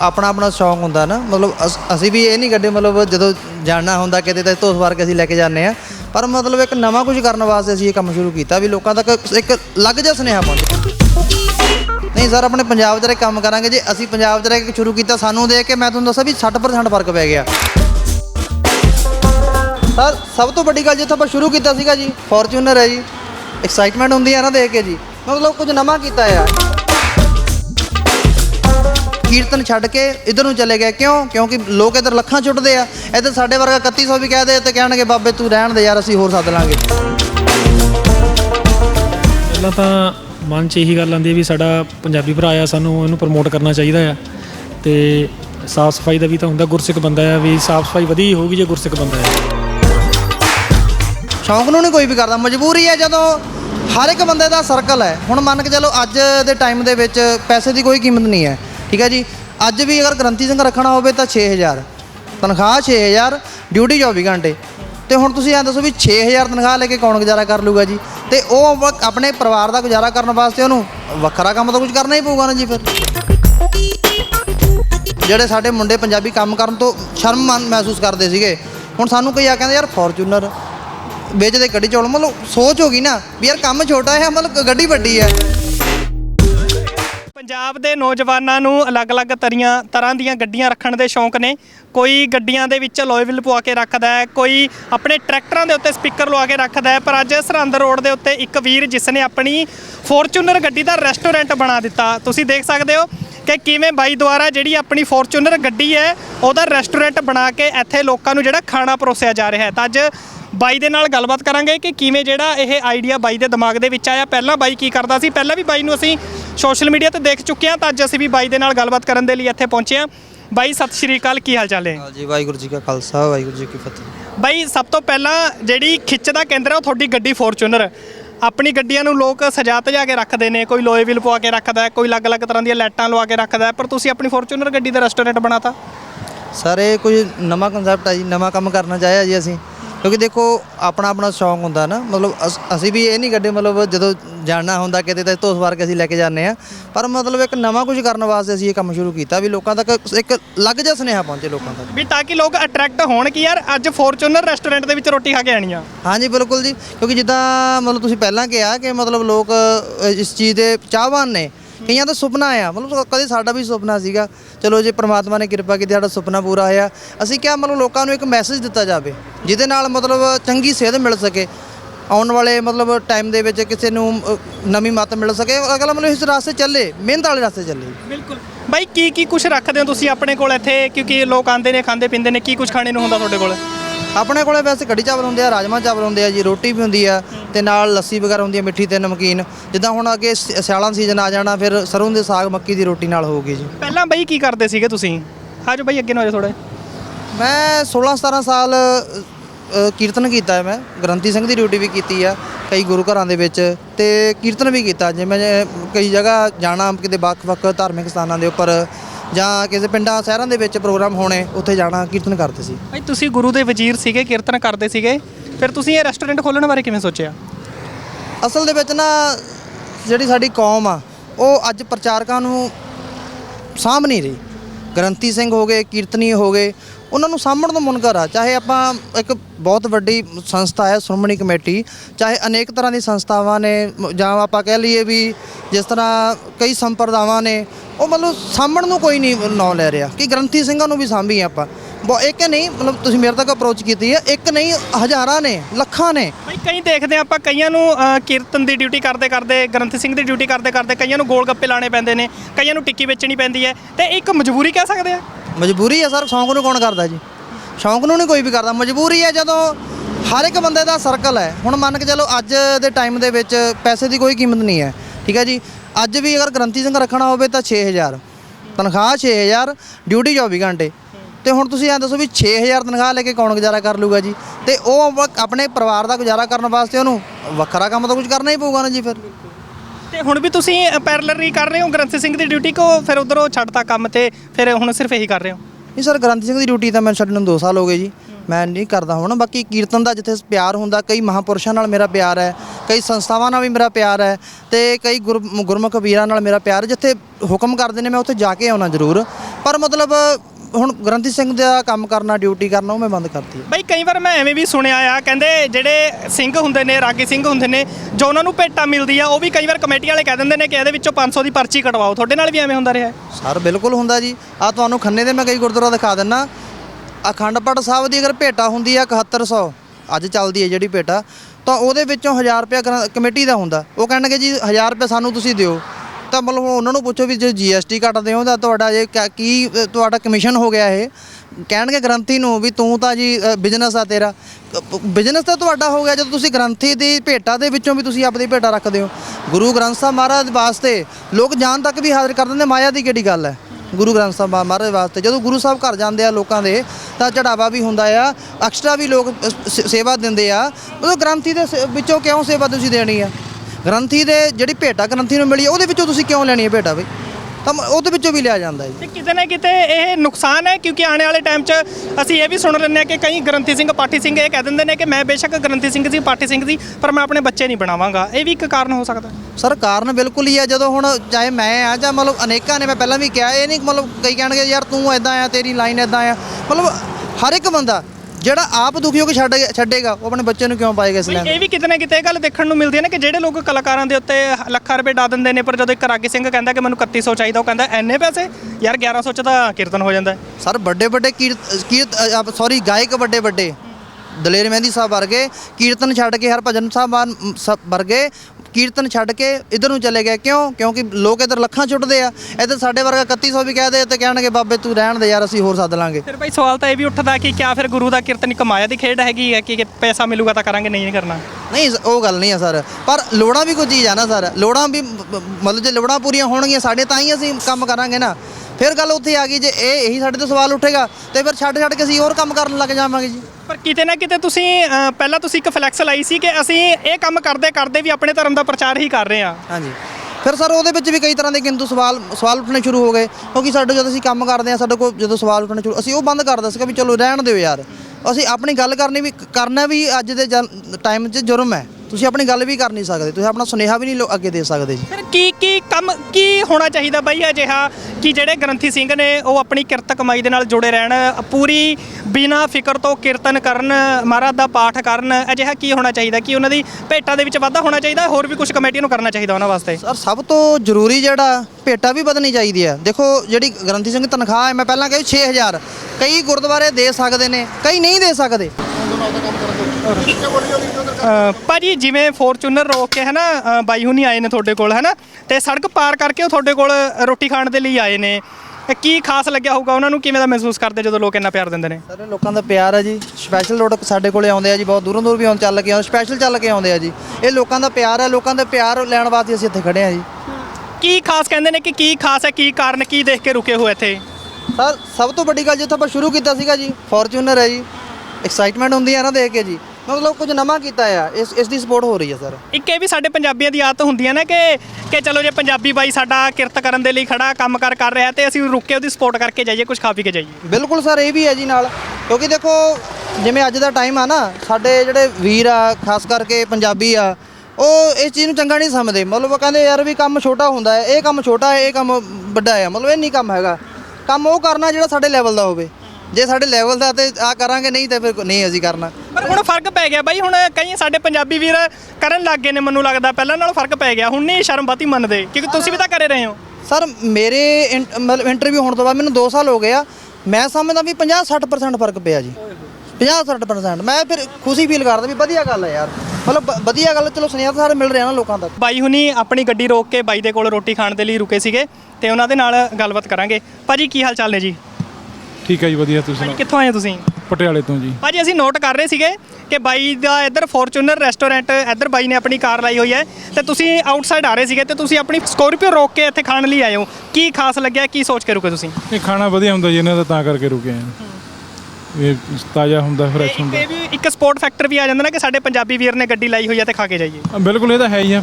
ਆਪਣਾ ਆਪਣਾ ਸ਼ੌਂਕ ਹੁੰਦਾ ਨਾ, ਮਤਲਬ ਅਸ- ਅਸੀਂ ਵੀ ਇਹ ਨਹੀਂ ਗੱਡੇ ਮਤਲਬ ਜਦੋਂ ਜਾਣਾ ਹੁੰਦਾ ਕਿਤੇ ਤਾਂ ਧੋਸ ਵਾਰ ਕੇ ਅਸੀਂ ਲੈ ਕੇ ਜਾਂਦੇ ਆ ਪਰ ਮਤਲਬ ਇੱਕ ਨਵਾਂ ਕੁਝ ਕਰਨ ਵਾਸਤੇ ਅਸੀਂ ਇਹ ਕੰਮ ਸ਼ੁਰੂ ਕੀਤਾ ਵੀ ਲੋਕਾਂ ਤੱਕ ਇੱਕ ਅਲੱਗ ਜਿਹਾ ਸੁਨੇਹਾ ਪਹੁੰਚੇ ਨਹੀਂ ਸਰ, ਆਪਣੇ ਪੰਜਾਬ 'ਚ ਰਹਿ ਕੇ ਕੰਮ ਕਰਾਂਗੇ, ਜੇ ਅਸੀਂ ਪੰਜਾਬ 'ਚ ਰਹਿ ਕੇ ਸ਼ੁਰੂ ਕੀਤਾ, ਸਾਨੂੰ ਦੇਖ ਕੇ ਮੈਂ ਤੁਹਾਨੂੰ ਦੱਸਾਂ ਵੀ 60% ਫ਼ਰਕ ਪੈ ਗਿਆ। ਸਰ, ਸਭ ਤੋਂ ਵੱਡੀ ਗੱਲ ਜਿੱਥੋਂ ਆਪਾਂ ਸ਼ੁਰੂ ਕੀਤਾ ਸੀਗਾ ਜੀ ਫੋਰਚੂਨਰ ਹੈ ਜੀ। ਐਕਸਾਈਟਮੈਂਟ ਹੁੰਦੀ ਹੈ ਨਾ ਦੇਖ ਕੇ ਜੀ। ਮਤਲਬ ਕੁਝ ਨਵਾਂ ਕੀਤਾ ਆ। ਕੀਰਤਨ ਛੱਡ ਕੇ ਇਧਰ ਨੂੰ ਚਲੇ ਗਏ। ਕਿਉਂ? ਕਿਉਂਕਿ ਲੋਕ ਇਧਰ ਲੱਖਾਂ ਛੁੱਟਦੇ ਆ। ਇੱਧਰ ਸਾਡੇ ਵਰਗਾ 3100 ਵੀ ਕਹਿ ਦੇ ਤੇ ਕਹਿਣਗੇ ਬਾਬੇ ਤੂੰ ਰਹਿਣ ਦੇ ਯਾਰ ਅਸੀਂ ਹੋਰ ਸੱਦ ਲਾਂਗੇ। ਪਹਿਲਾਂ ਤਾਂ ਮਨ 'ਚ ਇਹੀ ਗੱਲ ਆਉਂਦੀ ਹੈ ਵੀ ਸਾਡਾ ਪੰਜਾਬੀ ਭਰਾ ਆ ਸਾਨੂੰ ਇਹਨੂੰ ਪ੍ਰਮੋਟ ਕਰਨਾ ਚਾਹੀਦਾ ਆ। ਤੇ ਸਾਫ਼ ਸਫ਼ਾਈ ਦਾ ਵੀ ਤਾਂ ਹੁੰਦਾ ਗੁਰਸਿੱਖ ਬੰਦਾ ਆ ਵੀ ਸਾਫ਼ ਸਫ਼ਾਈ ਵਧੀ ਹੋਊਗੀ ਜੇ ਗੁਰਸਿੱਖ ਬੰਦਾ ਆ। ਸ਼ੌਂਕ ਨੂੰ ਨਹੀਂ ਕੋਈ ਵੀ ਕਰਦਾ। ਮਜਬੂਰੀ ਹੈ ਜਦੋਂ ਹਰ ਇੱਕ ਬੰਦੇ ਦਾ ਸਰਕਲ ਹੈ ਹੁਣ ਮੰਨ ਕੇ ਚੱਲੋ ਅੱਜ ਦੇ ਟਾਈਮ ਦੇ ਵਿੱਚ ਪੈਸੇ ਦੀ ਕੋਈ ਕੀਮਤ ਨਹੀਂ ਹੈ ਠੀਕ ਹੈ ਜੀ? ਅੱਜ ਵੀ ਅਗਰ ਗ੍ਰੰਥੀ ਸਿੰਘ ਰੱਖਣਾ ਹੋਵੇ ਤਾਂ 6000 ਤਨਖਾਹ 6000 ਡਿਊਟੀ 24 ਘੰਟੇ। ਤੇ ਹੁਣ ਤੁਸੀਂ ਐਂ ਦੱਸੋ ਵੀ 6000 ਤਨਖਾਹ ਲੈ ਕੇ ਕੌਣ ਗੁਜ਼ਾਰਾ ਕਰ ਲੂਗਾ ਜੀ? ਤੇ ਉਹ ਆਪ- ਆਪਣੇ ਪਰਿਵਾਰ ਦਾ ਗੁਜ਼ਾਰਾ ਕਰਨ ਵਾਸਤੇ ਉਹਨੂੰ ਵੱਖਰਾ ਕੰਮ ਤਾਂ ਕੁਝ ਕਰਨਾ ਹੀ ਪਊਗਾ ਨਾ ਜੀ ਫਿਰ। ਜਿਹੜੇ ਸਾਡੇ ਮੁੰਡੇ ਪੰਜਾਬੀ ਕੰਮ ਕਰਨ ਤੋਂ ਸ਼ਰਮ ਮਨ ਮਹਿਸੂਸ ਕਰਦੇ ਸੀਗੇ। ਹੁਣ ਸਾਨੂੰ ਕਈ ਆ ਕਹਿੰਦੇ, ਯਾਰ ਫੋਰਚੂਨਰ, ਵੇਚਦੇ ਗੱਡੀ ਚੌਲ। ਮਤਲਬ ਸੋਚ ਹੋ ਗਈ ਨਾ ਵੀ ਯਾਰ ਕੰਮ ਛੋਟਾ ਹੈ, ਮਤਲਬ ਗੱਡੀ ਵੱਡੀ ਹੈ। ਪੰਜਾਬ ਦੇ ਨੌਜਵਾਨਾਂ ਨੂੰ ਅਲੱਗ-ਅਲੱਗ ਤਰੀਆਂ, ਤਰ੍ਹਾਂ ਦੀਆਂ ਗੱਡੀਆਂ ਰੱਖਣ ਦੇ ਸ਼ੌਂਕ ਨੇ। ਕੋਈ ਗੱਡੀਆਂ ਦੇ ਵਿੱਚ ਲੋਇਵਲ ਪਵਾ ਕੇ ਰੱਖਦਾ ਹੈ, ਕੋਈ ਆਪਣੇ ਟਰੈਕਟਰਾਂ ਦੇ ਉੱਤੇ ਸਪੀਕਰ ਲਵਾ ਕੇ ਰੱਖਦਾ ਹੈ, ਪਰ ਅੱਜ ਸਰਹੰਦ ਰੋਡ ਦੇ ਉੱਤੇ ਇੱਕ ਵੀਰ ਜਿਸ ਨੇ ਆਪਣੀ ਫੋਰਚੂਨਰ ਗੱਡੀ ਦਾ ਰੈਸਟੋਰੈਂਟ ਬਣਾ ਦਿੱਤਾ। ਤੁਸੀਂ ਦੇਖ ਸਕਦੇ ਹੋ ਕਿ ਕਿਵੇਂ ਬਾਈ ਦੁਆਰਾ ਜਿਹੜੀ ਆਪਣੀ ਫੋਰਚੂਨਰ ਗੱਡੀ ਹੈ, ਉਹਦਾ ਰੈਸਟੋਰੈਂਟ ਬਣਾ ਕੇ ਇੱਥੇ ਲੋਕਾਂ ਨੂੰ ਜਿਹੜਾ ਖਾਣਾ ਪਰੋਸਿਆ ਜਾ ਰਿਹਾ ਹੈ। ਤਾਂ ਅੱਜ ਬਾਈ ਦੇ ਨਾਲ ਗੱਲਬਾਤ ਕਰਾਂਗੇ ਕਿ ਕਿਵੇਂ ਜਿਹੜਾ ਇਹ ਆਈਡੀਆ ਬਾਈ ਦੇ ਦਿਮਾਗ ਦੇ ਵਿੱਚ ਆਇਆ। ਪਹਿਲਾਂ ਬਾਈ ਕੀ ਕਰਦਾ ਸੀ? ਪਹਿਲਾਂ ਵੀ ਬਾਈ ਨੂੰ ਅਸੀਂ ਸੋਸ਼ਲ ਮੀਡੀਆ ਤੇ ਦੇਖ ਚੁੱਕੇ ਹਾਂ ਤਾਂ ਅੱਜ ਅਸੀਂ ਵੀ ਬਾਈ ਦੇ ਨਾਲ ਗੱਲਬਾਤ ਕਰਨ ਦੇ ਲਈ ਇੱਥੇ ਪਹੁੰਚੇ ਹਾਂ। ਬਾਈ ਸਤਿ ਸ਼੍ਰੀ ਅਕਾਲ ਕੀ ਹਾਲ ਚਾਲ ਹੈ ਜੀ ਵਾਹਿਗੁਰੂ ਜੀ ਕਾ ਖਾਲਸਾ ਵਾਹਿਗੁਰੂ ਜੀ ਕੀ ਫਤਿਹ। ਬਾਈ ਸਭ ਤੋਂ ਪਹਿਲਾਂ ਜਿਹੜੀ ਖਿੱਚ ਦਾ ਕੇਂਦਰ ਹੈ ਉਹ ਤੁਹਾਡੀ ਗੱਡੀ ਫੋਰਚੂਨਰ। ਆਪਣੀ ਗੱਡੀਆਂ ਨੂੰ ਲੋਕ ਸਜਾ ਤਜਾ ਕੇ ਰੱਖਦੇ ਨੇ ਕੋਈ ਲੋਹੇ ਵੀ ਲਪਵਾ ਕੇ ਰੱਖਦਾ ਹੈ ਕੋਈ ਅਲੱਗ-ਅਲੱਗ ਤਰ੍ਹਾਂ ਦੀਆਂ ਲਾਈਟਾਂ ਲਵਾ ਕੇ ਰੱਖਦਾ ਪਰ ਤੁਸੀਂ ਆਪਣੀ ਫੋਰਚੂਨਰ ਗੱਡੀ ਦਾ ਰੈਸਟੋਰੈਂਟ ਬਣਾਤਾ? ਸਰ ਇਹ ਕੁਝ ਨਵਾਂ ਕਨਸੈਪਟ ਹੈ ਜੀ ਨਵਾਂ ਕੰਮ ਕਰਨਾ ਚਾਹਿਆ ਜੀ ਅਸੀਂ। ਕਿਉਂਕਿ ਦੇਖੋ ਆਪਣਾ ਆਪਣਾ ਸ਼ੌਂਕ ਹੁੰਦਾ ਨਾ। ਮਤਲਬ ਅਸ- ਅਸੀਂ ਵੀ ਇਹ ਨਹੀਂ ਗੱਡੇ ਮਤਲਬ ਜਦੋਂ ਜਾਣਾ ਹੁੰਦਾ ਕਿਤੇ ਤਾਂ ਧੋਸ ਵਾਰ ਕੇ ਅਸੀਂ ਲੈ ਕੇ ਜਾਂਦੇ ਆ ਪਰ ਮਤਲਬ ਇੱਕ ਨਵਾਂ ਕੁਝ ਕਰਨ ਵਾਸਤੇ ਅਸੀਂ ਇਹ ਕੰਮ ਸ਼ੁਰੂ ਕੀਤਾ ਵੀ ਲੋਕਾਂ ਤੱਕ ਇੱਕ ਅਲੱਗ ਜਿਹਾ ਸੁਨੇਹਾ ਪਹੁੰਚੇ ਲੋਕਾਂ ਤੱਕ। ਵੀ ਤਾਂ ਕਿ ਲੋਕ ਅਟਰੈਕਟ ਹੋਣ ਕਿ ਯਾਰ ਅੱਜ ਫੋਰਚੂਨਰ ਰੈਸਟੋਰੈਂਟ ਦੇ ਵਿੱਚ ਰੋਟੀ ਖਾ ਕੇ ਆਣੀ ਆ ਹਾਂਜੀ ਬਿਲਕੁਲ ਜੀ। ਕਿਉਂਕਿ ਜਿੱਦਾਂ ਮਤਲਬ ਤੁਸੀਂ ਪਹਿਲਾਂ ਕਿਹਾ ਕਿ ਮਤਲਬ ਲੋਕ ਅ, ਇਸ ਚੀਜ਼ ਦੇ ਚਾਹਵਾਨ ਨੇ। ਕਈਆਂ ਦਾ ਸੁਪਨਾ ਆ ਮਤਲਬ ਕਦੇ ਸਾਡਾ ਵੀ ਸੁਪਨਾ ਸੀਗਾ, ਚਲੋ ਜੇ ਪ੍ਰਮਾਤਮਾ ਨੇ ਕਿਰਪਾ ਕੀਤੀ, ਸਾਡਾ ਸੁਪਨਾ ਪੂਰਾ ਹੋਇਆ, ਅਸੀਂ ਕਿਹਾ ਮਤਲਬ ਲੋਕਾਂ ਨੂੰ ਇੱਕ ਮੈਸੇਜ ਦਿੱਤਾ ਜਾਵੇ, ਜਿਹਦੇ ਨਾਲ ਮਤਲਬ ਚੰਗੀ ਸਿਹਤ ਮਿਲ ਸਕੇ, ਆਉਣ ਵਾਲੇ ਮਤਲਬ ਟਾਈਮ ਦੇ ਵਿੱਚ ਕਿਸੇ ਨੂੰ ਨਵੀਂ ਮੱਤ ਮਿਲ ਸਕੇ, ਅਗਲਾ ਮਤਲਬ ਇਸ ਰਾਸਤੇ ਚੱਲੇ, ਮਿਹਨਤ ਵਾਲੇ ਰਾਸਤੇ ਚੱਲੇ। ਬਿਲਕੁਲ। ਬਾਈ ਕੀ ਕੀ ਕੁਝ ਰੱਖਦੇ ਹੋ ਤੁਸੀਂ ਆਪਣੇ ਕੋਲ ਇੱਥੇ? ਕਿਉਂਕਿ ਲੋਕ ਆਉਂਦੇ ਨੇ ਖਾਂਦੇ ਪੀਂਦੇ ਨੇ, ਕੀ ਕੁਝ ਖਾਣੇ ਨੂੰ ਹੁੰਦਾ ਤੁਹਾਡੇ ਕੋਲ? ਆਪਣੇ ਕੋਲੇ ਵੈਸੇ ਕੜੀ ਚਾਵਲ ਹੁੰਦੇ ਆ ਰਾਜਮਾ ਚਾਵਲ ਹੁੰਦੇ ਆ ਜੀ ਰੋਟੀ ਵੀ ਹੁੰਦੀ ਆ ਤੇ ਨਾਲ ਲੱਸੀ ਵਗੈਰਾ ਹੁੰਦੀ ਆ ਮਿੱਠੀ ਤੇ ਨਮਕੀਨ। ਜਿੱਦਾਂ ਹੁਣ ਅੱਗੇ ਸ- ਸਿਆਲਾਂ ਸੀਜ਼ਨ ਆ ਜਾਣਾ ਫਿਰ ਸਰੋਂ ਦੇ ਸਾਗ ਮੱਕੀ ਦੀ ਰੋਟੀ ਨਾਲ ਹੋਊਗੀ ਜੀ। ਪਹਿਲਾਂ ਬਾਈ ਕੀ ਕਰਦੇ ਸੀਗੇ ਤੁਸੀਂ? ਆਜੋ ਬਾਈ ਅੱਗੇ ਨੂੰ ਆਜੋ ਥੋੜਾ ਮੈਂ 16 17 ਸਾਲ ਅ, ਅ, ਕੀਰਤਨ ਕੀਤਾ ਹੈ ਮੈਂ। ਗ੍ਰੰਥੀ ਸਿੰਘ ਦੀ ਡਿਊਟੀ ਵੀ ਕੀਤੀ ਆ ਕਈ ਗੁਰੂ ਘਰਾਂ ਦੇ ਵਿੱਚ ਤੇ ਕੀਰਤਨ ਵੀ ਕੀਤਾ। ਜਿਵੇਂ ਜੇ ਕਈ ਜਗ੍ਹਾ ਜਾਣਾ ਕਿਤੇ ਵੱਖ-ਵੱਖ ਧਾਰਮਿਕ ਸਥਾਨਾਂ ਦੇ ਉੱਪਰ ਜਾਂ ਕਿਸੇ ਪਿੰਡਾਂ ਸ਼ਹਿਰਾਂ ਦੇ ਵਿੱਚ ਪ੍ਰੋਗਰਾਮ ਹੋਣੇ ਉੱਥੇ ਜਾਣਾ ਕੀਰਤਨ ਕਰਦੇ ਸੀ। ਬਾਈ ਤੁਸੀਂ ਗੁਰੂ ਦੇ ਵਜ਼ੀਰ ਸੀਗੇ ਕੀਰਤਨ ਕਰਦੇ ਸੀਗੇ ਫਿਰ ਤੁਸੀਂ ਇਹ ਰੈਸਟੋਰੈਂਟ ਖੋਲਣ ਬਾਰੇ ਕਿਵੇਂ ਸੋਚਿਆ? ਅਸਲ ਦੇ ਵਿੱਚ ਨਾ ਜਿਹੜੀ ਸਾਡੀ ਕੌਮ ਆ ਉਹ ਅੱਜ ਪ੍ਰਚਾਰਕਾਂ ਨੂੰ ਸਾਂਭ ਨਹੀਂ ਰਹੀ। ਗ੍ਰੰਥੀ ਸਿੰਘ ਹੋ ਗਏ ਕੀਰਤਨੀ ਹੋ ਗਏ ਉਹਨਾਂ ਨੂੰ ਸਾਂਭਣ ਤੋਂ ਮੁਨਕਰ ਆ ਚਾਹੇ ਆਪਾਂ ਇੱਕ ਬਹੁਤ ਵੱਡੀ ਸੰਸਥਾ ਹੈ, ਸ਼੍ਰੋਮਣੀ ਕਮੇਟੀ, ਚਾਹੇ ਅਨੇਕ ਤਰ੍ਹਾਂ ਦੀ ਸੰਸਥਾਵਾਂ ਨੇ, ਜਾਂ ਆਪਾਂ ਕਹਿ ਲਈਏ ਵੀ ਜਿਸ ਤਰ੍ਹਾਂ ਕਈ ਸੰਪਰਦਾਵਾਂ ਨੇ, ਉਹ ਮਤਲਬ ਸਾਂਭਣ ਨੂੰ ਕੋਈ ਨਹੀਂ ਨਾਂ ਲੈ ਰਿਹਾ, ਕਿ ਗ੍ਰੰਥੀ ਸਿੰਘਾਂ ਨੂੰ ਵੀ ਸਾਂਭੀਏ ਆਪਾਂ। ਬਹੁ ਇੱਕ ਨਹੀਂ, ਮਤਲਬ ਤੁਸੀਂ ਮੇਰੇ ਤੱਕ ਅਪਰੋਚ ਕੀਤੀ ਹੈ, ਇੱਕ ਨਹੀਂ, ਹਜ਼ਾਰਾਂ ਨੇ, ਲੱਖਾਂ ਨੇ। ਬਾਈ ਕਈ ਦੇਖਦੇ ਹਾਂ ਆਪਾਂ, ਕਈਆਂ ਨੂੰ ਕੀਰਤਨ ਦੀ ਡਿਊਟੀ ਕਰਦੇ ਕਰਦੇ, ਗ੍ਰੰਥ ਸਿੰਘ ਦੀ ਡਿਊਟੀ ਕਰਦੇ ਕਰਦੇ, ਕਈਆਂ ਨੂੰ ਗੋਲ ਗੱਪੇ ਲਾਣੇ ਪੈਂਦੇ ਨੇ, ਕਈਆਂ ਨੂੰ ਟਿੱਕੀ ਵੇਚਣੀ ਪੈਂਦੀ ਹੈ, ਤੇ ਇੱਕ ਮਜਬੂਰੀ ਕਹਿ ਸਕਦੇ ਆ ਮਜਬੂਰੀ ਹੈ ਸਰ, ਸ਼ੌਂਕ ਨੂੰ ਕੌਣ ਕਰਦਾ ਜੀ? ਸ਼ੌਂਕ ਨੂੰ ਨਹੀਂ ਕੋਈ ਵੀ ਕਰਦਾ। ਮਜਬੂਰੀ ਹੈ ਜਦੋਂ ਹਰ ਇੱਕ ਬੰਦੇ ਦਾ ਸਰਕਲ ਹੈ ਹੁਣ ਮੰਨ ਕੇ ਚੱਲੋ ਅੱਜ ਦੇ ਟਾਈਮ ਦੇ ਵਿੱਚ ਪੈਸੇ ਦੀ ਕੋਈ ਕੀਮਤ ਨਹੀਂ ਹੈ ਠੀਕ ਹੈ ਜੀ? ਅੱਜ ਵੀ ਅਗਰ ਗ੍ਰੰਥੀ ਸਿੰਘ ਰੱਖਣਾ ਹੋਵੇ ਤਾਂ 6000 ਤਨਖਾਹ 6000 ਡਿਊਟੀ 24 ਘੰਟੇ। ਤੇ ਹੁਣ ਤੁਸੀਂ ਐਂ ਦੱਸੋ ਵੀ 6000 ਤਨਖਾਹ ਲੈ ਕੇ ਕੌਣ ਗੁਜ਼ਾਰਾ ਕਰ ਲੂਗਾ ਜੀ? ਤੇ ਉਹ ਆਪਣੇ ਪਰਿਵਾਰ ਦਾ ਗੁਜ਼ਾਰਾ ਕਰਨ ਵਾਸਤੇ ਉਹਨੂੰ ਵੱਖਰਾ ਕੰਮ ਤਾਂ ਕੁਝ ਕਰਨਾ ਹੀ ਪਊਗਾ ਨਾ ਜੀ ਫਿਰ। ਤੇ ਹੁਣ ਵੀ ਤੁਸੀਂ ਪੈਰਲਰੀ ਕਰ ਰਹੇ ਹੋ ਗ੍ਰੰਥ ਸਿੰਘ ਦੀ ਡਿਊਟੀ ਕੋ? ਫਿਰ ਉਧਰੋਂ ਛੱਡਤਾ ਕੰਮ ਤੇ ਫਿਰ ਹੁਣ ਸਿਰਫ ਇਹੀ ਕਰ ਰਹੇ ਹੋ? ਨਹੀਂ ਸਰ ਗ੍ਰੰਥੀ ਸਿੰਘ ਦੀ ਡਿਊਟੀ ਤਾਂ ਮੈਨੂੰ ਛੱਡਣ ਨੂੰ 2 ਸਾਲ ਹੋ ਗਏ ਜੀ। ਮੈਂ ਨਹੀਂ ਕਰਦਾ ਹੁਣ ਬਾਕੀ ਕੀਰਤਨ ਦਾ ਜਿੱਥੇ ਪਿਆਰ ਹੁੰਦਾ ਕਈ ਮਹਾਪੁਰਸ਼ਾਂ ਨਾਲ ਮੇਰਾ ਪਿਆਰ ਹੈ ਕਈ ਸੰਸਥਾਵਾਂ ਨਾਲ ਵੀ ਮੇਰਾ ਪਿਆਰ ਹੈ ਤੇ ਕਈ ਗੁਰ- ਗੁਰਮੁਖ ਵੀਰਾਂ ਨਾਲ ਮੇਰਾ ਪਿਆਰ। ਜਿੱਥੇ ਹੁਕਮ ਕਰਦੇ ਨੇ ਮੈਂ ਉੱਥੇ ਜਾ ਕੇ ਆਉਣਾ ਜ਼ਰੂਰ। ਪਰ ਮਤਲਬ ਹੁਣ ਗ੍ਰੰਥੀ ਸਿੰਘ ਦਾ ਕੰਮ ਕਰਨਾ ਡਿਊਟੀ ਕਰਨਾ ਉਹ ਮੈਂ ਬੰਦ ਕਰਤੀ ਬਈ ਕਈ ਵਾਰ ਮੈਂ ਐਵੇਂ ਵੀ ਸੁਣਿਆ ਆ ਕਹਿੰਦੇ ਜਿਹੜੇ ਸਿੰਘ ਹੁੰਦੇ ਨੇ ਰਾਗੀ ਸਿੰਘ ਹੁੰਦੇ ਨੇ ਜੋ ਉਹਨਾਂ ਨੂੰ ਭੇਟਾ ਮਿਲਦੀ ਆ ਉਹ ਵੀ ਕਈ ਵਾਰ ਕਮੇਟੀ ਵਾਲੇ ਕਹਿ ਦਿੰਦੇ ਨੇ ਕਿ ਇਹਦੇ ਵਿੱਚੋਂ 500 ਦੀ ਪਰਚੀ ਕਟਵਾਓ। ਤੁਹਾਡੇ ਨਾਲ ਵੀ ਐਵੇਂ ਹੁੰਦਾ ਰਿਹਾ? ਸਰ ਬਿਲਕੁਲ ਹੁੰਦਾ ਜੀ। ਆ ਤੁਹਾਨੂੰ ਖੰਨੇ ਦੇ ਮੈਂ ਕਈ ਗੁਰਦੁਆਰਾ ਦਿਖਾ ਦਿੰਨਾ। ਅਖੰਡ ਪਾਠ ਸਾਹਿਬ ਦੀ ਅਗਰ ਭੇਟਾ ਹੁੰਦੀ ਆ 7100 ਅੱਜ ਚੱਲਦੀ ਹੈ ਜਿਹੜੀ ਭੇਟਾ ਤਾਂ ਉਹਦੇ ਵਿੱਚੋਂ 1000 ਰੁਪਏ ਕਮੇਟੀ ਦਾ ਹੁੰਦਾ। ਉਹ ਕਹਿਣਗੇ ਜੀ 1000 ਰੁਪਏ ਸਾਨੂੰ ਤੁਸੀਂ ਦਿਓ। ਤਾਂ ਮਤਲਬ ਹੁਣ ਉਹਨਾਂ ਨੂੰ ਪੁੱਛੋ ਵੀ ਜੇ ਜੀਐਸਟੀ ਕੱਟਦੇ ਹੋ ਤਾਂ ਤੁਹਾਡਾ ਜੇ ਕਿਆ- ਕੀ ਅ, ਤੁਹਾਡਾ ਕਮਿਸ਼ਨ ਹੋ ਗਿਆ ਇਹ? ਕਹਿਣਗੇ ਗ੍ਰੰਥੀ ਨੂੰ ਵੀ ਤੂੰ ਤਾਂ ਜੀ ਬਿਜ਼ਨਸ ਆ ਤੇਰਾ। ਬਿਜ਼ਨਸ ਤਾਂ ਤੁਹਾਡਾ ਹੋ ਗਿਆ ਜਦੋਂ ਤੁਸੀਂ ਗ੍ਰੰਥੀ ਦੀ ਭੇਟਾ ਦੇ ਵਿੱਚੋਂ ਵੀ ਤੁਸੀਂ ਆਪਣੀ ਭੇਟਾ ਰੱਖਦੇ ਹੋ। ਗੁਰੂ ਗ੍ਰੰਥ ਸਾਹਿਬ ਮਹਾਰਾਜ ਵਾਸਤੇ ਲੋਕ ਜਾਨ ਤੱਕ ਵੀ ਹਾਜ਼ਰ ਕਰ ਦਿੰਦੇ ਮਾਇਆ ਦੀ ਕਿਹੜੀ ਗੱਲ ਹੈ? ਗੁਰੂ ਗ੍ਰੰਥ ਸਾਹਿਬ ਮਹਾ- ਮਹਾਰਾਜ ਵਾਸਤੇ। ਜਦੋਂ ਗੁਰੂ ਸਾਹਿਬ ਘਰ ਜਾਂਦੇ ਆ ਲੋਕਾਂ ਦੇ ਤਾਂ ਚੜਾਵਾ ਵੀ ਹੁੰਦਾ ਆ ਐਕਸਟਰਾ ਵੀ ਲੋਕ ਅ, ਸ- ਸੇਵਾ ਦਿੰਦੇ ਆ। ਉਦੋਂ ਗ੍ਰੰਥੀ ਦੇ ਸੇ ਵਿੱਚੋਂ ਕਿਉਂ ਸੇਵਾ ਤੁਸੀਂ ਦੇਣੀ ਆ? ਗ੍ਰੰਥੀ ਦੇ ਜਿਹੜੀ ਭੇਟਾ ਗ੍ਰੰਥੀ ਨੂੰ ਮਿਲੀ ਉਹਦੇ ਵਿੱਚੋਂ ਤੁਸੀਂ ਕਿਉਂ ਲੈਣੀ ਹੈ ਭੇਟਾ ਬਈ ਤਾਂ ਮ- ਉਹਦੇ ਵਿੱਚੋਂ ਵੀ ਲਿਆ ਜਾਂਦਾ ਹੈ ਜੀ। ਤੇ ਕਿਤੇ ਨਾ ਕਿਤੇ ਇਹ ਨੁਕਸਾਨ ਹੈ? ਕਿਉਂਕਿ ਆਉਣ ਵਾਲੇ ਟਾਈਮ 'ਚ ਅਸੀਂ ਇਹ ਵੀ ਸੁਣ ਲੈਂਦੇ ਹਾਂ ਕਿ ਕਈ ਗ੍ਰੰਥੀ ਸਿੰਘ ਪਾਠੀ ਸਿੰਘ ਇਹ ਕਹਿ ਦਿੰਦੇ ਨੇ ਕਿ ਮੈਂ ਬੇਸ਼ੱਕ ਗ੍ਰੰਥੀ ਸਿੰਘ ਸੀ ਪਾਠੀ ਸਿੰਘ ਸੀ ਪਰ ਮੈਂ ਆਪਣੇ ਬੱਚੇ ਨਹੀਂ ਬਣਾਵਾਂਗਾ। ਇਹ ਵੀ ਇੱਕ ਕਾਰਨ ਹੋ ਸਕਦਾ। ਸਰ ਕਾਰਨ ਬਿਲਕੁਲ ਹੀ ਆ ਜਦੋਂ ਹੁਣ ਚਾਹੇ ਮੈਂ ਆ ਜਾਂ ਮਤਲਬ ਅਨੇਕਾਂ ਨੇ ਮੈਂ ਪਹਿਲਾਂ ਵੀ ਕਿਹਾ ਇਹ ਨਹੀਂ ਮਤਲਬ ਕਈ ਕਹਿਣਗੇ ਯਾਰ ਤੂੰ ਐਦਾਂ ਆ ਤੇਰੀ ਲਾਈਨ ਐਦਾਂ ਆ। ਮਤਲਬ ਹਰ ਇੱਕ ਬੰਦਾ ਜਿਹੜਾ ਆਪ ਦੁਖੀ ਹੋ ਕੇ ਛੱਡ ਛੱਡੇਗਾ ਉਹ ਆਪਣੇ ਬੱਚੇ ਨੂੰ ਕਿਉਂ ਪਾਏਗਾ ਇਸ ਲਾਈਨ ਇਹ ਵੀ ਕਿਤੇ ਨਾ ਕਿਤੇ ਇਹ ਗੱਲ ਦੇਖਣ ਨੂੰ ਮਿਲਦੀ ਹੈ ਨਾ ਕਿ ਜਿਹੜੇ ਲੋਕ ਕਲਾਕਾਰਾਂ ਦੇ ਉੱਤੇ ਲੱਖਾਂ ਰੁਪਏ ਡਾ ਦਿੰਦੇ ਨੇ ਪਰ ਜਦੋਂ ਇੱਕ ਰਾਗੀ ਸਿੰਘ ਕਹਿੰਦਾ ਕਿ ਮੈਨੂੰ 3100 ਚਾਹੀਦਾ ਉਹ ਕਹਿੰਦਾ ਐਨੇ ਪੈਸੇ? ਯਾਰ 1100 ਚ ਤਾਂ ਕੀਰਤਨ ਹੋ ਜਾਂਦਾ ਸਰ ਵੱਡੇ ਵੱਡੇ ਕੀਰਤ ਕੀਰਤ ਸੌਰੀ ਗਾਇਕ ਵੱਡੇ ਵੱਡੇ। ਦਲੇਰ ਮਹਿੰਦੀ ਸਾਹਿਬ ਵਰਗੇ ਕੀਰਤਨ ਛੱਡ ਕੇ ਹਰਭਜਨ ਸਾਹਿਬ ਵਾਨ- ਮ, ਸ- ਵਰਗੇ ਕੀਰਤਨ ਛੱਡ ਕੇ ਇਧਰ ਨੂੰ ਚਲੇ ਗਏ। ਕਿਉਂ? ਕਿਉਂਕਿ ਲੋਕ ਇਧਰ ਲੱਖਾਂ ਛੁੱਟਦੇ ਆ। ਇਧਰ ਸਾਡੇ ਵਰਗਾ 3100 ਵੀ ਕਹਿ ਦੇ ਤੇ ਕਹਿਣਗੇ ਬਾਬੇ ਤੂੰ ਰਹਿਣ ਦੇ ਯਾਰ ਅਸੀਂ ਹੋਰ ਸੱਦ ਲਾਂਗੇ। ਫਿਰ ਭਾਈ ਸਵਾਲ ਤਾਂ ਇਹ ਵੀ ਉੱਠਦਾ ਕਿ ਕਿਆ ਫਿਰ ਗੁਰੂ ਦਾ ਕੀਰਤਨ ਇੱਕ ਮਾਇਆ ਦੀ ਖੇਡ ਹੈਗੀ ਹੈ ਕਿ ਪੈਸਾ ਮਿਲੂਗਾ ਤਾਂ ਕਰਾਂਗੇ ਨਹੀਂ ਕਰਨਾ? ਨਹੀਂ ਉਹ ਗੱਲ ਨਹੀਂ ਆ ਸਰ। ਪਰ ਲੋੜਾਂ ਵੀ ਕੋਈ ਚੀਜ਼ ਆ ਨਾ ਸਰ। ਲੋੜਾਂ ਵੀ ਮਤਲਬ ਜੇ ਲੋੜਾਂ ਪੂਰੀਆਂ ਹੋਣਗੀਆਂ ਸਾਡੇ ਤਾਂ ਹੀ ਅਸੀਂ ਕੰਮ ਕਰਾਂਗੇ ਨਾ। ਫਿਰ ਗੱਲ ਉੱਥੇ ਆ ਗਈ ਜੇ ਇਹ ਇਹੀ ਸਾਡੇ ਤੋਂ ਸਵਾਲ ਉੱਠੇਗਾ ਤੇ ਫਿਰ ਛੱਡ ਛੱਡ ਕੇ ਅਸੀਂ ਹੋਰ ਕੰਮ ਕਰਨ ਲੱਗ ਜਾਵਾਂਗੇ ਜੀ। ਪਰ ਕਿਤੇ ਨਾ ਕਿਤੇ ਤੁਸੀਂ ਅ, ਪਹਿਲਾਂ ਤੁਸੀਂ ਇੱਕ ਫਲੈਕਸ ਲਾਈ ਸੀ ਕਿ ਅਸੀਂ ਇਹ ਕੰਮ ਕਰਦੇ ਕਰਦੇ ਵੀ ਆਪਣੇ ਧਰਮ ਦਾ ਪ੍ਰਚਾਰ ਹੀ ਕਰ ਰਹੇ ਹਾਂ। ਹਾਂਜੀ। ਫਿਰ ਸਰ ਉਹਦੇ ਵਿੱਚ ਵੀ ਕਈ ਤਰ੍ਹਾਂ ਦੇ ਕਿੰਤੂ ਸਵਾਲ ਸਵਾਲ ਉੱਠਣੇ ਸ਼ੁਰੂ ਹੋ ਗਏ ਕਿਉਂਕਿ ਸਾਡੇ ਜਦੋਂ ਅਸੀਂ ਕੰਮ ਕਰਦੇ ਆ ਸਾਡੇ ਕੋਲ ਜਦੋਂ ਸਵਾਲ ਉੱਠਣੇ ਸ਼ੁਰੂ ਅਸੀਂ ਉਹ ਬੰਦ ਕਰ ਦਿੱਤਾ ਸੀਗਾ ਵੀ ਚਲੋ ਰਹਿਣ ਦਿਓ ਯਾਰ। ਅਸੀਂ ਆਪਣੀ ਗੱਲ ਕਰਨੀ ਵੀ ਕਰਨਾ ਵੀ ਅੱਜ ਦੇ ਟਾਈਮ 'ਚ ਜੁਰਮ ਹੈ। ਤੁਸੀਂ ਆਪਣੀ ਗੱਲ ਵੀ ਕਰ ਨਹੀਂ ਸਕਦੇ ਤੁਸੀਂ ਆਪਣਾ ਸੁਨੇਹਾ ਵੀ ਨਹੀਂ ਅੱਗੇ ਦੇ ਸਕਦੇ ਜੀ। ਫਿਰ ਕੀ ਕੀ ਕੰਮ ਕੀ ਹੋਣਾ ਚਾਹੀਦਾ ਬਈ ਅਜਿਹਾ ਕਿ ਜਿਹੜੇ ਗ੍ਰੰਥੀ ਸਿੰਘ ਨੇ ਉਹ ਆਪਣੀ ਕਿਰਤ ਕਮਾਈ ਦੇ ਨਾਲ ਜੁੜੇ ਰਹਿਣ ਪੂਰੀ ਬਿਨਾ ਫਿਕਰ ਤੋਂ ਕੀਰਤਨ ਕਰਨ ਮਹਾਰਾਜ ਦਾ ਪਾਠ ਕਰਨ ਅਜਿਹਾ ਕੀ ਹੋਣਾ ਚਾਹੀਦਾ? ਕਿ ਉਹਨਾਂ ਦੀ ਭੇਟਾ ਦੇ ਵਿੱਚ ਵਾਧਾ ਹੋਣਾ ਚਾਹੀਦਾ ਹੋਰ ਵੀ ਕੁਝ ਕਮੇਟੀ ਨੂੰ ਕਰਨਾ ਚਾਹੀਦਾ ਉਹਨਾਂ ਵਾਸਤੇ? ਸਰ ਸਭ ਤੋਂ ਜ਼ਰੂਰੀ ਜਿਹੜਾ ਭੇਟਾ ਵੀ ਵਧਣੀ ਚਾਹੀਦੀ ਹੈ। ਦੇਖੋ ਜਿਹੜੀ ਗ੍ਰੰਥੀ ਸਿੰਘ ਤਨਖਾਹ ਹੈ ਮੈਂ ਪਹਿਲਾਂ ਕਹੀ 6000 ਕਈ ਗੁਰਦੁਆਰੇ ਦੇ ਸਕਦੇ ਨੇ ਕਈ ਨਹੀਂ ਦੇ ਸਕਦੇ। ਅ, ਭਾਜੀ ਜਿਵੇਂ ਫੋਰਚੂਨਰ ਰੋਕ ਕੇ ਹਨਾ ਅ, ਬਾਈ ਹੁਣੀ ਆਏ ਨੇ ਤੁਹਾਡੇ ਕੋਲ ਹਨਾ? ਤੇ ਸੜਕ ਪਾਰ ਕਰਕੇ ਉਹ ਤੁਹਾਡੇ ਕੋਲ ਰੋਟੀ ਖਾਣ ਦੇ ਲਈ ਆਏ ਨੇ। ਇਹ ਕੀ ਖਾਸ ਲੱਗਿਆ ਹੋਊਗਾ ਉਹਨਾਂ ਨੂੰ? ਕਿਵੇਂ ਦਾ ਮਹਿਸੂਸ ਕਰਦੇ ਜਦੋਂ ਲੋਕ ਇੰਨਾ ਪਿਆਰ ਦਿੰਦੇ ਨੇ? ਸਾਰੇ ਲੋਕਾਂ ਦਾ ਪਿਆਰ ਹੈ ਜੀ। ਸਪੈਸ਼ਲ ਲੋਕ ਸਾਡੇ ਕੋਲੇ ਆਉਂਦੇ ਆ ਜੀ ਬਹੁਤ ਦੂਰੋਂ ਦੂਰ ਵੀ ਆਉਂ ਚੱਲ ਕੇ ਆਉਂਦੇ ਸਪੈਸ਼ਲ ਚੱਲ ਕੇ ਆਉਂਦੇ ਆ ਜੀ। ਇਹ ਲੋਕਾਂ ਦਾ ਪਿਆਰ ਹੈ ਲੋਕਾਂ ਦਾ ਪਿਆਰ ਲੈਣ ਵਾਸਤੇ ਅਸੀਂ ਇੱਥੇ ਖੜੇ ਆ ਜੀ। ਕੀ ਖਾਸ ਕਹਿੰਦੇ ਨੇ ਕਿ ਕੀ ਖਾਸ ਹੈ ਕੀ ਕਾਰਨ ਕੀ ਦੇਖ ਕੇ ਰੁਕੇ ਹੋ ਇੱਥੇ? ਸਰ ਸਭ ਤੋਂ ਵੱਡੀ ਗੱਲ ਜਿੱਥੋਂ ਆਪਾਂ ਸ਼ੁਰੂ ਕੀਤਾ ਸੀਗਾ ਜੀ ਫੋਰਚੂਨਰ ਹੈ ਜੀ। ਐਕਸਾਈਟਮੈਂਟ ਹੁੰਦੀ ਹੈ ਨਾ ਦੇਖ ਕੇ ਜੀ। ਮਤਲਬ ਕੁਝ ਨਵਾਂ ਕੀਤਾ ਆ ਇਸ ਇਸ ਦੀ ਸਪੋਰਟ ਹੋ ਰਹੀ ਹੈ ਸਰ। ਇੱਕ ਇਹ ਵੀ ਸਾਡੇ ਪੰਜਾਬੀਆਂ ਦੀ ਆਦਤ ਹੁੰਦੀ ਹੈ ਨਾ ਕਿ ਕਿ ਚਲੋ ਜੇ ਪੰਜਾਬੀ ਬਾਈ ਸਾਡਾ ਕਿਰਤ ਕਰਨ ਦੇ ਲਈ ਖੜਾ ਕੰਮ ਕਰ ਕਰ ਰਿਹਾ ਤੇ ਅਸੀਂ ਰੁਕ ਕੇ ਉਹਦੀ ਸਪੋਰਟ ਕਰਕੇ ਜਾਈਏ ਕੁਝ ਖਾ ਪੀ ਕੇ ਜਾਈਏ। ਬਿਲਕੁਲ ਸਰ ਇਹ ਵੀ ਹੈ ਜੀ ਨਾਲ। ਕਿਉਂਕਿ ਦੇਖੋ ਜਿਵੇਂ ਅੱਜ ਦਾ ਟਾਈਮ ਆ ਨਾ ਸਾਡੇ ਜਿਹੜੇ ਵੀਰ ਆ ਖਾਸ ਕਰਕੇ ਪੰਜਾਬੀ ਆ ਉਹ ਇਸ ਚੀਜ਼ ਨੂੰ ਚੰਗਾ ਨਹੀਂ ਸਮਝਦੇ। ਮਤਲਬ ਉਹ ਕਹਿੰਦੇ ਯਾਰ ਵੀ ਕੰਮ ਛੋਟਾ ਹੁੰਦਾ ਹੈ ਇਹ ਕੰਮ ਛੋਟਾ ਹੈ ਇਹ ਕੰਮ ਵੱਡਾ ਹੈ। ਮਤਲਬ ਇਹ ਨਹੀਂ ਕੰਮ ਹੈਗਾ। ਕੰਮ ਉਹ ਕਰਨਾ ਜਿਹੜਾ ਸਾਡੇ ਲੈਵਲ ਦਾ ਹੋਵੇ। ਜੇ ਸਾਡੇ ਲੈਵਲ ਦਾ ਤੇ ਆ ਕਰਾਂਗੇ ਨਹੀਂ ਤੇ ਫਿਰ ਨਹੀਂ ਅਸੀਂ ਕਰਨਾ। ਪਰ ਹੁਣ ਫ਼ਰਕ ਪੈ ਗਿਆ ਬਾਈ ਹੁਣ ਕਈ ਸਾਡੇ ਪੰਜਾਬੀ ਵੀਰ ਕਰਨ ਲੱਗ ਗਏ ਨੇ ਮੈਨੂੰ ਲੱਗਦਾ ਪਹਿਲਾਂ ਨਾਲੋਂ ਫ਼ਰਕ ਪੈ ਗਿਆ ਹੁਣ ਨਹੀਂ ਸ਼ਰਮ ਬਾਤੀ ਮੰਨਦੇ ਕਿਉਂਕਿ ਤੁਸੀਂ ਵੀ ਤਾਂ ਕਰੇ ਰਹੇ ਹੋ। ਸਰ ਮੇਰੇ ਇੰਟ- ਮਤਲਬ ਇੰਟਰਵਿਊ ਹੋਣ ਤੋਂ ਬਾਅਦ ਮੈਨੂੰ 2 ਸਾਲ ਹੋ ਗਏ ਆ ਮੈਂ ਸਮਝਦਾ ਵੀ 50 60% ਫ਼ਰਕ ਪਿਆ ਜੀ। 50 60% ਮੈਂ ਫਿਰ ਖੁਸ਼ੀ ਫੀਲ ਕਰਦਾ ਵੀ ਵਧੀਆ ਗੱਲ ਹੈ ਯਾਰ। ਮਤਲਬ ਵਧੀਆ ਗੱਲ ਚਲੋ ਸੁਨੇਹਾ ਤਾਂ ਸਾਰੇ ਮਿਲ ਰਿਹਾ ਨਾ ਲੋਕਾਂ ਤੱਕ। ਬਾਈ ਹੁਣੀ ਆਪਣੀ ਗੱਡੀ ਰੋਕ ਕੇ ਬਾਈ ਦੇ ਕੋਲ ਰੋਟੀ ਖਾਣ ਦੇ ਲਈ ਰੁਕੇ ਸੀਗੇ ਤੇ ਉਹਨਾਂ ਦੇ ਨਾਲ ਗੱਲਬਾਤ ਕਰਾਂਗੇ। ਭਾਜੀ ਕੀ ਹਾਲ ਚਾਲ ਨੇ ਜੀ? ਠੀਕ ਹੈ ਜੀ ਵਧੀਆ ਤੁਸੀਂ ਸੁਣਾਓ? ਕਿੱਥੋਂ ਆਏ ਹੋ ਤੁਸੀਂ? ਪਟਿਆਲੇ ਤੋਂ ਜੀ। ਭਾਜੀ ਅਸੀਂ ਨੋਟ ਕਰ ਰਹੇ ਸੀਗੇ ਕਿ ਬਾਈ ਦਾ ਇੱਧਰ ਫੋਰਚੂਨਰ ਰੈਸਟੋਰੈਂਟ ਇੱਧਰ ਬਾਈ ਨੇ ਆਪਣੀ ਕਾਰ ਲਾਈ ਹੋਈ ਹੈ ਤੇ ਤੁਸੀਂ ਆਊਟਸਾਈਡ ਆ ਰਹੇ ਸੀਗੇ ਤੇ ਤੁਸੀਂ ਆਪਣੀ ਸਕੋਰਪੀਓ ਰੋਕ ਕੇ ਇੱਥੇ ਖਾਣ ਲਈ ਆਏ ਹੋ। ਕੀ ਖਾਸ ਲੱਗਿਆ ਕੀ ਸੋਚ ਕੇ ਰੁਕੇ ਤੁਸੀਂ? ਇਹ ਖਾਣਾ ਵਧੀਆ ਹੁੰਦਾ ਜੀ ਇਹਨਾਂ ਦਾ ਤਾਂ ਕਰਕੇ ਰੁਕੇ ਆ। ਇਹ ਤਾਜ਼ਾ ਹੁੰਦਾ ਫਰੈਸ਼ ਇੱਕ ਹੁੰਦਾ। ਇਹ ਵੀ ਇੱਕ ਸਪੋਰਟ ਫੈਕਟਰ ਵੀ ਆ ਜਾਂਦਾ ਨਾ ਕਿ ਸਾਡੇ ਪੰਜਾਬੀ ਵੀਰ ਨੇ ਗੱਡੀ ਲਾਈ ਹੋਈ ਹੈ ਤੇ ਖਾ ਕੇ ਜਾਈਏ। ਆ, ਬਿਲਕੁਲ ਇਹ ਤਾਂ ਹੈ ਹੀ ਆ।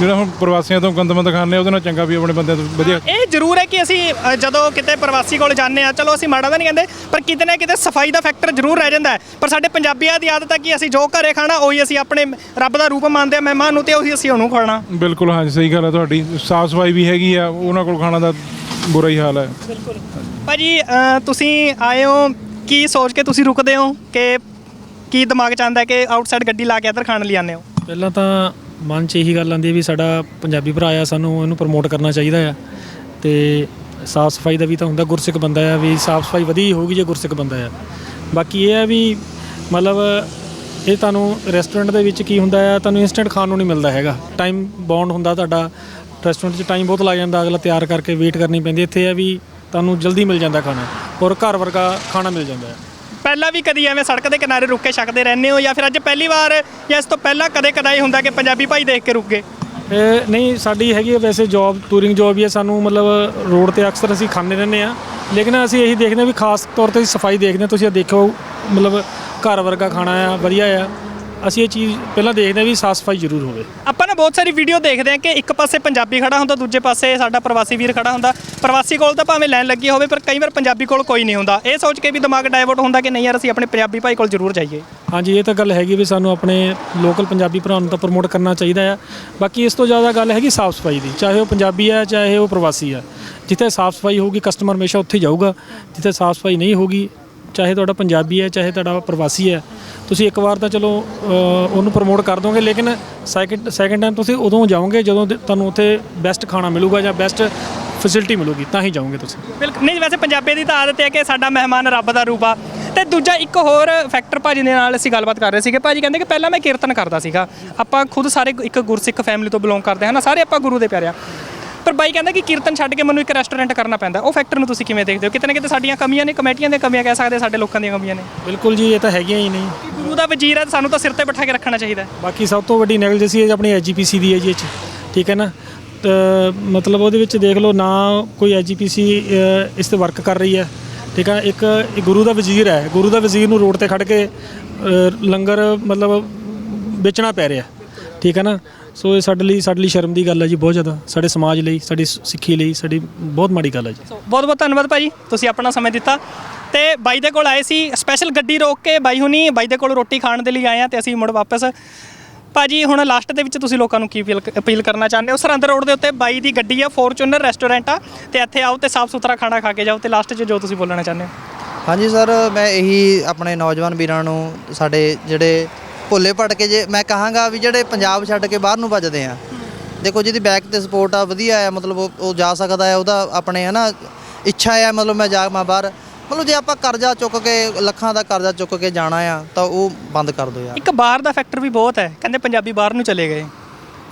ਜਿਹੜਾ ਹੁਣ ਪ੍ਰਵਾਸੀਆਂ ਤੋਂ ਗੰਦਮੰਦ ਆ ਉਹਦੇ ਨਾਲ ਚੰਗਾ ਵੀ ਆਪਣੇ ਬੰਦਿਆਂ ਤੋਂ ਵਧੀਆ। ਇਹ ਜ਼ਰੂਰ ਹੈ ਕਿ ਅਸੀਂ ਅ, ਜਦੋਂ ਕਿਤੇ ਪ੍ਰਵਾਸੀ ਕੋਲ ਜਾਂਦੇ ਆ ਚਲੋ ਅਸੀਂ ਮਾੜਾ ਤਾਂ ਨਹੀਂ ਕਹਿੰਦੇ ਪਰ ਕਿਤੇ ਨਾ ਕਿਤੇ ਸਫ਼ਾਈ ਦਾ ਫੈਕਟਰ ਜ਼ਰੂਰ ਰਹਿ ਜਾਂਦਾ ਹੈ। ਪਰ ਸਾਡੇ ਪੰਜਾਬੀਆਂ ਦੀ ਆਦਤ ਹੈ ਕਿ ਅਸੀਂ ਜੋ ਘਰੇ ਖਾਣਾ ਉਹੀ ਅਸੀਂ ਆਪਣੇ ਰੱਬ ਦਾ ਰੂਪ ਮੰਨਦੇ ਆ ਮਹਿਮਾਨ ਨੂੰ ਤੇ ਉਹੀ ਅਸੀਂ ਉਹਨੂੰ ਖਵਾਉਣਾ। ਬਿਲਕੁਲ ਹਾਂਜੀ ਸਹੀ ਗੱਲ ਹੈ ਤੁਹਾਡੀ। ਸਾਫ਼ ਸਫ਼ਾਈ ਵੀ ਹੈਗੀ ਆ ਉਹਨਾਂ ਕੋਲ ਖਾਣਾ ਦਾ ਬੁਰਾ ਹੀ ਹਾਲ ਹੈ। ਭਾਜੀ ਅ, ਤੁਸੀਂ ਆਏ ਹੋ ਕੀ ਸੋਚ ਕੇ ਤੁਸੀਂ ਰੁਕਦੇ ਹੋ ਕਿ ਕੀ ਦਿਮਾਗ 'ਚ ਆਉਂਦਾ ਕਿ ਆਊਟਸਾਈਡ ਗੱਡੀ ਲਾ ਕੇ ਇੱਧਰ ਖਾਣ ਲਈ ਆਉਂਦੇ ਹੋ? ਪਹਿਲਾਂ ਤਾਂ ਮਨ 'ਚ ਇਹੀ ਗੱਲ ਆਉਂਦੀ ਹੈ ਵੀ ਸਾਡਾ ਪੰਜਾਬੀ ਭਰਾ ਆ, ਸਾਨੂੰ ਇਹਨੂੰ ਪ੍ਰਮੋਟ ਕਰਨਾ ਚਾਹੀਦਾ ਆ। ਤੇ ਸਾਫ਼ ਸਫ਼ਾਈ ਦਾ ਵੀ ਤਾਂ ਹੁੰਦਾ, ਗੁਰਸਿੱਖ ਬੰਦਾ ਆ ਵੀ ਸਾਫ਼ ਸਫ਼ਾਈ ਵਧੀਆ ਹੋਊਗੀ ਜੇ ਗੁਰਸਿੱਖ ਬੰਦਾ ਆ। ਬਾਕੀ ਇਹ ਆ ਵੀ ਮਤਲਬ ਇਹ ਤੁਹਾਨੂੰ ਰੈਸਟੋਰੈਂਟ ਦੇ ਵਿੱਚ ਕੀ ਹੁੰਦਾ ਆ, ਤੁਹਾਨੂੰ ਇਨਸਟੈਂਟ ਖਾਣ ਨੂੰ ਨਹੀਂ ਮਿਲਦਾ ਹੈਗਾ। ਟਾਈਮ ਬਾਉਂਡ ਹੁੰਦਾ ਤੁਹਾਡਾ ਰੈਸਟੋਰੈਂਟ 'ਚ ਟਾਈਮ ਬਹੁਤ ਲੱਗ ਜਾਂਦਾ, ਅਗਲਾ ਤਿਆਰ ਕਰਕੇ ਵੇਟ ਕਰਨੀ ਪੈਂਦੀ ਇੱਥੇ ਆ ਵੀ ਤੁਹਾਨੂੰ ਜਲਦੀ ਮਿਲ ਜਾਂਦਾ ਖਾਣਾ ਔਰ ਘਰ ਵਰਗਾ ਖਾਣਾ ਮਿਲ ਜਾਂਦਾ ਹੈ। ਪਹਿਲਾਂ ਵੀ ਕਦੀ ਐਵੇਂ ਸੜਕ ਦੇ ਕਿਨਾਰੇ ਰੁੱਕ ਕੇ ਛਕਦੇ ਰਹਿੰਦੇ ਹੋ ਜਾਂ ਫਿਰ ਅੱਜ ਪਹਿਲੀ ਵਾਰ ਜਾਂ ਇਸ ਤੋਂ ਪਹਿਲਾਂ ਕਦੇ ਕਦਾਈ ਹੁੰਦਾ ਕਿ ਪੰਜਾਬੀ ਭਾਈ ਦੇਖ ਕੇ ਰੁਕ ਗਏ? ਇਹ ਨਹੀਂ ਸਾਡੀ ਹੈਗੀ ਹੈ ਵੈਸੇ ਜੌਬ ਟੂਰਿੰਗ ਜੌਬ ਹੀ ਹੈ ਸਾਨੂੰ ਮਤਲਬ ਰੋਡ ਤੇ ਅਕਸਰ ਅਸੀਂ ਖਾਂਦੇ ਰਹਿੰਦੇ ਆ ਲੇਕਿਨ ਅਸੀਂ ਇਹੀ ਦੇਖਦੇ ਹਾਂ ਵੀ ਖਾਸ ਤੌਰ ਤੇ ਸਫ਼ਾਈ ਦੇਖਦੇ ਹਾਂ ਤੁਸੀਂ ਇਹ ਦੇਖੋ ਮਤਲਬ ਘਰ ਵਰਗਾ ਖਾਣਾ ਆ ਵਧੀਆ ਆ। ਅਸੀਂ ਇਹ ਚੀਜ਼ ਪਹਿਲਾਂ ਦੇਖਦੇ ਹਾਂ ਵੀ ਸਾਫ਼ ਸਫ਼ਾਈ ਜ਼ਰੂਰ ਹੋਵੇ। ਆਪਾਂ ਨਾ ਬਹੁਤ ਸਾਰੀ ਵੀਡੀਓ ਦੇਖਦੇ ਹਾਂ ਕਿ ਇੱਕ ਪਾਸੇ ਪੰਜਾਬੀ ਖੜਾ ਹੁੰਦਾ ਦੂਜੇ ਪਾਸੇ ਸਾਡਾ ਪ੍ਰਵਾਸੀ ਵੀਰ ਖੜਾ ਹੁੰਦਾ। ਪ੍ਰਵਾਸੀ ਕੋਲ ਤਾਂ ਭਾਵੇਂ ਲਾਈਨ ਲੱਗੀ ਹੋਵੇ ਪਰ ਕਈ ਵਾਰ ਪੰਜਾਬੀ ਕੋਲ ਕੋਈ ਨਹੀਂ ਹੁੰਦਾ। ਇਹ ਸੋਚ ਕੇ ਵੀ ਦਿਮਾਗ ਡਾਇਵਰਟ ਹੁੰਦਾ ਕਿ ਨਹੀਂ ਯਾਰ ਅਸੀਂ ਆਪਣੇ ਪੰਜਾਬੀ ਭਾਈ ਕੋਲ ਜ਼ਰੂਰ ਜਾਈਏ। ਹਾਂਜੀ ਇਹ ਤਾਂ ਗੱਲ ਹੈਗੀ ਵੀ ਸਾਨੂੰ ਆਪਣੇ ਲੋਕਲ ਪੰਜਾਬੀ ਭਰਾ ਨੂੰ ਤਾਂ ਪ੍ਰਮੋਟ ਕਰਨਾ ਚਾਹੀਦਾ ਆ। ਬਾਕੀ ਇਸ ਤੋਂ ਜ਼ਿਆਦਾ ਗੱਲ ਹੈਗੀ ਸਾਫ਼ ਸਫ਼ਾਈ ਦੀ। ਚਾਹੇ ਉਹ ਪੰਜਾਬੀ ਹੈ ਚਾਹੇ ਉਹ ਪ੍ਰਵਾਸੀ ਹੈ ਜਿੱਥੇ ਸਾਫ਼ ਸਫ਼ਾਈ ਹੋਊਗੀ ਕਸਟਮਰ ਹਮੇਸ਼ਾ ਉੱਥੇ ਜਾਊਗਾ। ਜਿੱਥੇ ਸਾਫ਼ ਸਫ਼ਾਈ ਨਹੀਂ ਹੋਊਗੀ ਚਾਹੇ ਤੁਹਾਡਾ ਪੰਜਾਬੀ ਹੈ ਚਾਹੇ ਤੁਹਾਡਾ ਪ੍ਰਵਾਸੀ ਹੈ ਤੁਸੀਂ ਇੱਕ ਵਾਰ ਤਾਂ ਚਲੋ ਅ, ਉਹਨੂੰ ਪ੍ਰਮੋਟ ਕਰ ਦੋਗੇ ਲੇਕਿਨ ਸੈਕਿੰਡ ਸੈਕਿੰਡ ਟਾਈਮ ਤੁਸੀਂ ਉਦੋਂ ਜਾਓਗੇ ਜਦੋਂ ਤੇ- ਤੁਹਾਨੂੰ ਉੱਥੇ ਬੈਸਟ ਖਾਣਾ ਮਿਲੂਗਾ ਜਾਂ ਬੈਸਟ ਫੈਸਿਲਿਟੀ ਮਿਲੂਗੀ ਤਾਂ ਹੀ ਜਾਓਗੇ ਤੁਸੀਂ। ਬਿਲਕੁਲ। ਨਹੀਂ ਵੈਸੇ ਪੰਜਾਬੀ ਦੀ ਤਾਂ ਆਦਤ ਹੈ ਕਿ ਸਾਡਾ ਮਹਿਮਾਨ ਰੱਬ ਦਾ ਰੂਪ ਆ। ਤੇ ਦੂਜਾ ਇੱਕ ਹੋਰ ਫੈਕਟਰ ਭਾਜੀ ਦੇ ਨਾਲ ਅਸੀਂ ਗੱਲਬਾਤ ਕਰ ਰਹੇ ਸੀਗੇ। ਭਾਜੀ ਕਹਿੰਦੇ ਕਿ ਪਹਿਲਾਂ ਮੈਂ ਕੀਰਤਨ ਕਰਦਾ ਸੀਗਾ। ਆਪਾਂ ਖੁਦ ਸਾਰੇ ਇੱਕ ਗੁਰਸਿੱਖ ਫੈਮਿਲੀ ਤੋਂ ਬਿਲੋਂਗ ਕਰਦੇ ਹਾਂ ਨਾ ਸਾਰੇ ਆਪਾਂ ਗੁਰੂ ਦੇ ਪਿਆਰੇ ਆ। ਪਰ ਬਾਈ ਕਹਿੰਦਾ ਕਿ ਕੀਰਤਨ ਛੱਡ ਕੇ ਮੈਨੂੰ ਇੱਕ ਰੈਸਟੋਰੈਂਟ ਕਰਨਾ ਪੈਂਦਾ। ਉਹ ਫੈਕਟਰ ਨੂੰ ਤੁਸੀਂ ਕਿਵੇਂ ਦੇਖਦੇ ਹੋ? ਕਿਤੇ ਨਾ ਕਿਤੇ ਸਾਡੀਆਂ ਕਮੀਆਂ ਨੇ ਕਮੇਟੀਆਂ ਦੀਆਂ ਕਮੀਆਂ ਕਹਿ ਸਕਦੇ ਸਾਡੇ ਲੋਕਾਂ ਦੀਆਂ ਕਮੀਆਂ ਨੇ। ਬਿਲਕੁਲ ਜੀ ਇਹ ਤਾਂ ਹੈਗੀਆਂ ਹੀ ਨਹੀਂ ਗੁਰੂ ਦਾ ਵਜ਼ੀਰ ਹੈ ਸਾਨੂੰ ਤਾਂ ਸਿਰ ਤੇ ਬਿਠਾ ਕੇ ਰੱਖਣਾ ਚਾਹੀਦਾ। ਬਾਕੀ ਸਭ ਤੋਂ ਵੱਡੀ ਨੈਗਲੀਜੈਂਸੀ ਹੈ ਆਪਣੀ ਐਜੀਪੀਸੀ ਦੀ ਹੈ ਜੀ ਇਹ 'ਚ। ਠੀਕ ਹੈ ਨਾ? ਤਾਂ ਮਤਲਬ ਉਹਦੇ ਵਿੱਚ ਦੇਖ ਲਓ ਨਾ ਕੋਈ ਐਜੀਪੀਸੀ ਇਸ ਤੇ ਵਰਕ ਕਰ ਰਹੀ ਹੈ। ਠੀਕ ਹੈ ਇੱਕ ਗੁਰੂ ਦਾ ਵਜ਼ੀਰ ਹੈ। ਗੁਰੂ ਦਾ ਵਜ਼ੀਰ ਨੂੰ ਰੋਡ ਤੇ ਖੜ ਕੇ ਲੰਗਰ ਮਤਲਬ ਵੇਚਣਾ ਪੈ ਰਿਹਾ। ਠੀਕ ਹੈ ਨਾ? ਸੋ ਇਹ ਸਾਡੇ ਲਈ ਸਾਡੇ ਲਈ ਸ਼ਰਮ ਦੀ ਗੱਲ ਹੈ ਜੀ ਬਹੁਤ ਜ਼ਿਆਦਾ। ਸਾਡੇ ਸਮਾਜ ਲਈ ਸਾਡੀ ਸ- ਸਿੱਖੀ ਲਈ ਸਾਡੀ ਬਹੁਤ ਮਾੜੀ ਗੱਲ ਹੈ ਜੀ। ਬਹੁਤ ਬਹੁਤ ਧੰਨਵਾਦ ਭਾਜੀ ਤੁਸੀਂ ਆਪਣਾ ਸਮੇਂ ਦਿੱਤਾ। ਤੇ ਬਾਈ ਦੇ ਕੋਲ ਆਏ ਸੀ ਸਪੈਸ਼ਲ ਗੱਡੀ ਰੋਕ ਕੇ ਬਾਈ ਹੁਣੀ ਬਾਈ ਦੇ ਕੋਲ ਰੋਟੀ ਖਾਣ ਦੇ ਲਈ ਆਏ ਆ ਤੇ ਅਸੀਂ ਮੁੜ ਵਾਪਸ। ਭਾਜੀ ਹੁਣ ਲਾਸਟ ਦੇ ਵਿੱਚ ਤੁਸੀਂ ਲੋਕਾਂ ਨੂੰ ਕੀ ਅਪੀਲ ਅਪੀਲ ਕਰਨਾ ਚਾਹੁੰਦੇ ਹੋ? ਸਰਹੰਦ ਰੋਡ ਦੇ ਉੱਤੇ ਬਾਈ ਦੀ ਗੱਡੀ ਆ ਫੋਰਚੂਨਰ ਰੈਸਟੋਰੈਂਟ ਆ ਤੇ ਇੱਥੇ ਆਓ ਤੇ ਸਾਫ਼ ਸੁਥਰਾ ਖਾਣਾ ਖਾ ਕੇ ਜਾਓ ਤੇ ਲਾਸਟ 'ਚ ਜੋ ਤੁਸੀਂ ਬੋਲਣਾ ਚਾਹੁੰਦੇ ਹੋ। ਹਾਂਜੀ ਸਰ ਮੈਂ ਇਹੀ ਆਪਣੇ ਨੌਜਵਾਨ ਵੀਰਾਂ ਨੂੰ ਸਾਡੇ ਜਿਹੜੇ ਭੁੱਲੇ ਭਟਕੇ ਜੇ ਮੈਂ ਕਹਾਂਗਾ ਵੀ ਜਿਹੜੇ ਪੰਜਾਬ ਛੱਡ ਕੇ ਬਾਹਰ ਨੂੰ ਭੱਜਦੇ ਆ ਦੇਖੋ ਜਿਹਦੀ ਬੈਕ ਤੇ ਸਪੋਰਟ ਆ ਵਧੀਆ ਹੈ ਮਤਲਬ ਉਹ ਉਹ ਜਾ ਸਕਦਾ ਹੈ ਉਹਦਾ ਆਪਣੇ ਹੈ ਨਾ ਇੱਛਾ ਹੈ ਮਤਲਬ ਮੈਂ ਜਾਵਾਂ ਬਾਹਰ ਮਤਲਬ ਜੇ ਆਪਾਂ ਕਰਜ਼ਾ ਚੁੱਕ ਕੇ ਲੱਖਾਂ ਦਾ ਕਰਜ਼ਾ ਚੁੱਕ ਕੇ ਜਾਣਾ ਆ ਤਾਂ ਉਹ ਬੰਦ ਕਰ ਦਿਓ ਯਾਰ। ਇੱਕ ਬਾਹਰ ਦਾ ਫੈਕਟਰ ਵੀ ਬਹੁਤ ਹੈ ਕਹਿੰਦੇ ਪੰਜਾਬੀ ਬਾਹਰ ਨੂੰ ਚਲੇ ਗਏ।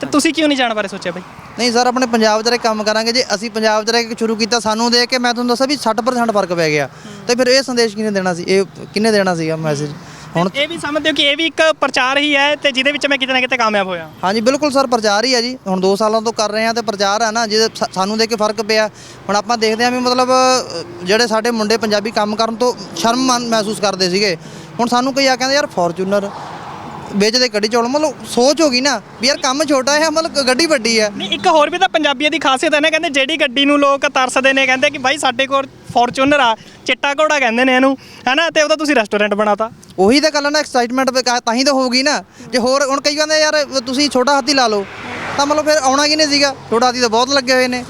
ਤੇ ਤੁਸੀਂ ਕਿਉਂ ਨਹੀਂ ਜਾਣ ਬਾਰੇ ਸੋਚਿਆ ਬਾਈ? ਨਹੀਂ ਸਰ ਆਪਣੇ ਪੰਜਾਬ 'ਚ ਰਹਿ ਕੰਮ ਕਰਾਂਗੇ ਜੇ ਅਸੀਂ ਪੰਜਾਬ 'ਚ ਰਹਿ ਕੇ ਸ਼ੁਰੂ ਕੀਤਾ ਸਾਨੂੰ ਦੇਖ ਕੇ ਮੈਂ ਤੁਹਾਨੂੰ ਦੱਸਾਂ ਵੀ 60% ਫ਼ਰਕ ਪੈ ਗਿਆ। ਤੇ ਫਿਰ ਇਹ ਸੰਦੇਸ਼ ਕਿਹਨੇ ਦੇਣਾ ਸੀ? ਇਹ ਕਿਹਨੇ ਦੇਣਾ ਸੀਗਾ ਮੈਸੇਜ ਹੁਣ ਇਹ ਵੀ ਸਮਝਦੇ ਹੋ ਕਿ ਇਹ ਵੀ ਇੱਕ ਪ੍ਰਚਾਰ ਹੀ ਹੈ ਤੇ ਜਿਹਦੇ ਵਿੱਚ ਮੈਂ ਕਿਤੇ ਨਾ ਕਿਤੇ ਕਾਮਯਾਬ ਹੋਇਆ। ਹਾਂਜੀ ਬਿਲਕੁਲ ਸਰ ਪ੍ਰਚਾਰ ਹੀ ਹੈ ਜੀ। ਹੁਣ 2 ਸਾਲਾਂ ਤੋਂ ਕਰ ਰਹੇ ਆ ਤੇ ਪ੍ਰਚਾਰ ਹੈ ਨਾ ਜਿਹਦੇ ਸਾ- ਸਾਨੂੰ ਦੇਖ ਕੇ ਫ਼ਰਕ ਪਿਆ। ਹੁਣ ਆਪਾਂ ਦੇਖਦੇ ਆ ਵੀ ਮਤਲਬ ਅ, ਜਿਹੜੇ ਸਾਡੇ ਮੁੰਡੇ ਪੰਜਾਬੀ ਕੰਮ ਕਰਨ ਤੋਂ ਸ਼ਰਮ ਮਨ- ਮਹਿਸੂਸ ਕਰਦੇ ਸੀਗੇ। ਹੁਣ ਸਾਨੂੰ ਕਈ ਆ ਕਹਿੰਦੇ ਯਾਰ ਫੋਰਚੂਨਰ ਵੇਚਦੇ ਕੜੀ ਚੌਲ ਮਤਲਬ ਸੋਚ ਹੋ ਗਈ ਨਾ ਵੀ ਯਾਰ ਕੰਮ ਛੋਟਾ ਹੈ ਮਤਲਬ ਗੱਡੀ ਵੱਡੀ ਹੈ। ਨਹੀਂ ਇੱਕ ਹੋਰ ਵੀ ਤਾਂ ਪੰਜਾਬੀਆਂ ਦੀ ਖਾਸੀਅਤ ਹੈ ਨਾ ਕਹਿੰਦੇ ਜਿਹੜੀ ਗੱਡੀ ਨੂੰ ਲੋਕ ਤਰਸਦੇ ਨੇ ਕਹਿੰਦੇ ਕਿ ਬਾਈ ਸਾਡੇ ਕੋਲ ਫੋਰਚੂਨਰ ਆ ਚਿੱਟਾ ਘੋੜਾ ਕਹਿੰਦੇ ਨੇ ਇਹਨੂੰ ਹੈਨਾ ਤੇ ਉਹਦਾ ਤੁਸੀਂ ਰੈਸਟੋਰੈਂਟ ਬਣਾਤਾ। ਉਹੀ ਤਾਂ ਗੱਲ ਹੈ ਨਾ ਐਕਸਾਈਟਮੈਂਟ ਤਾਂ ਹੀ ਤਾਂ ਹੋਊਗੀ ਨਾ। ਜੇ ਹੋਰ ਹੁਣ ਕਈ ਕਹਿੰਦੇ ਯਾਰ ਤੁਸੀਂ ਛੋਟਾ ਹਾਥੀ ਲਾ ਲਓ। ਤਾਂ ਮਤਲਬ ਫਿਰ ਆਉਣਾ ਕਿਨੇ ਸੀਗਾ? ਛੋਟਾ ਹਾਥੀ ਤਾਂ ਬਹੁਤ ਲੱਗੇ ਹੋਏ ਨੇ।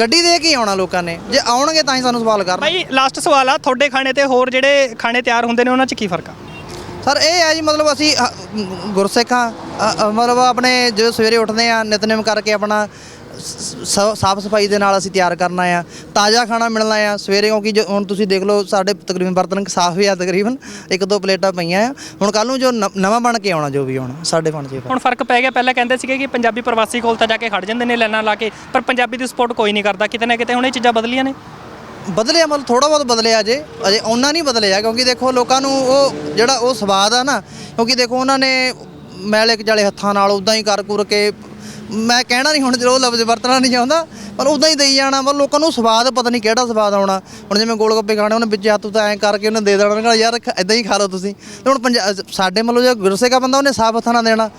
ਗੱਡੀ ਦੇ ਕੇ ਆਉਣਾ ਲੋਕਾਂ ਨੇ। ਜੇ ਆਉਣਗੇ ਤਾਂ ਹੀ ਸਾਨੂੰ ਸਵਾਲ ਕਰਨ। ਬਾਈ ਲਾਸਟ ਸਵਾਲ ਆ ਤੁਹਾਡੇ ਖਾਣੇ ਤੇ ਹੋਰ ਜਿਹੜੇ ਖਾਣੇ ਤਿਆਰ ਹੁੰਦੇ ਨੇ ਉਹਨਾਂ 'ਚ ਕੀ ਫ਼ਰਕ ਆ? ਸਰ ਇਹ ਹੈ ਜੀ ਮਤਲਬ ਅਸੀਂ ਅ, ਮ, ਗੁਰਸਿੱਖਾਂ ਅ, ਅ, ਮਤਲਬ ਆਪਣੇ ਜਦੋਂ ਸਵੇਰੇ ਉੱਠਦੇ ਆ ਨਿਤਨੇਮ ਕਰਕੇ ਆਪਣਾ ਸਾਫ਼ ਸਫ਼ਾਈ ਦੇ ਨਾਲ ਅਸੀਂ ਤਿਆਰ ਕਰਨਾ ਆ। ਤਾਜ਼ਾ ਖਾਣਾ ਮਿਲਣਾ ਆ। ਸਵੇਰੇ ਕਿਉਂਕਿ ਜੋ ਹੁਣ ਤੁਸੀਂ ਦੇਖ ਲਓ ਸਾਡੇ ਤਕਰੀਬਨ ਬਰਤਨ ਸਾਫ਼ ਹੀ ਆ ਤਕਰੀਬਨ। ਇੱਕ ਦੋ ਪਲੇਟਾਂ ਪਈਆਂ ਆ। ਹੁਣ ਕੱਲ ਨੂੰ ਜੋ ਨ- ਨਵਾਂ ਬਣ ਕੇ ਆਉਣਾ ਜੋ ਵੀ ਆਉਣਾ ਸਾਡੇ ਬਣ ਜੇ ਹੁਣ ਫ਼ਰਕ ਪੈ ਗਿਆ। ਪਹਿਲਾਂ ਕਹਿੰਦੇ ਸੀਗੇ ਕਿ ਪੰਜਾਬੀ ਪ੍ਰਵਾਸੀ ਕੋਲ ਤਾਂ ਜਾ ਕੇ ਖੜ ਜਾਂਦੇ ਨੇ ਲਾਈਨਾਂ ਲਾ ਕੇ ਪਰ ਪੰਜਾਬੀ ਦੀ ਸਪੋਰਟ ਕੋਈ ਨਹੀਂ ਕਰਦਾ। ਕਿਤੇ ਨਾ ਕਿਤੇ ਹੁਣ ਇਹ ਚੀਜ਼ਾਂ ਬਦਲੀਆਂ ਨੇ। ਬਦਲਿਆ, ਮਤਲਬ ਥੋੜਾ ਬਹੁਤ ਬਦਲਿਆ ਜੇ, ਅਜੇ ਉਹਨਾਂ ਨਹੀਂ ਬਦਲਿਆ, ਕਿਉਂਕਿ ਦੇਖੋ ਲੋਕਾਂ ਨੂੰ ਉਹ ਜਿਹੜਾ ਉਹ ਸਵਾਦ ਆ ਨਾ, ਕਿਉਂਕਿ ਦੇਖੋ ਉਹਨਾਂ ਨੇ ਮੈਲੇ ਜਾਲੇ ਹੱਥਾਂ ਨਾਲ ਉਦਾਂ ਹੀ ਕਰ ਕੁਰ ਕੇ, ਮੈਂ ਕਹਿਣਾ ਨਹੀਂ ਹੁਣ ਜਦੋਂ ਲਫ਼ਜ਼ ਵਰਤਣਾ ਨਹੀਂ ਚਾਹੁੰਦਾ, ਪਰ ਉਦਾਂ ਹੀ ਦੇਈ ਜਾਣਾ ਪਰ ਲੋਕਾਂ ਨੂੰ ਸਵਾਦ, ਪਤਾ ਨਹੀਂ ਕਿਹੜਾ ਸਵਾਦ ਆਉਣਾ। ਹੁਣ ਜਿਵੇਂ ਗੋਲ ਗੱਪੇ ਖਾਣੇ, ਉਹਨੇ ਵਿੱਚ ਹੱਥ ਤਾਂ ਐਂ ਕਰਕੇ ਉਹਨੇ ਦੇ ਦੇਣਾ ਉਹਨੇ ਯਾਰ ਇਦਾਂ ਹੀ ਖਾ ਲਓ ਤੁਸੀਂ। ਤੇ ਹੁਣ ਪੰਜਾ ਸਾਡੇ ਮਤਲਬ ਜੇ ਗੁਰਸੇ ਦਾ ਬੰਦਾ, ਉਹਨੇ ਸਾਫ਼ ਹੱਥਾਂ ਨਾਲ ਦੇਣਾ।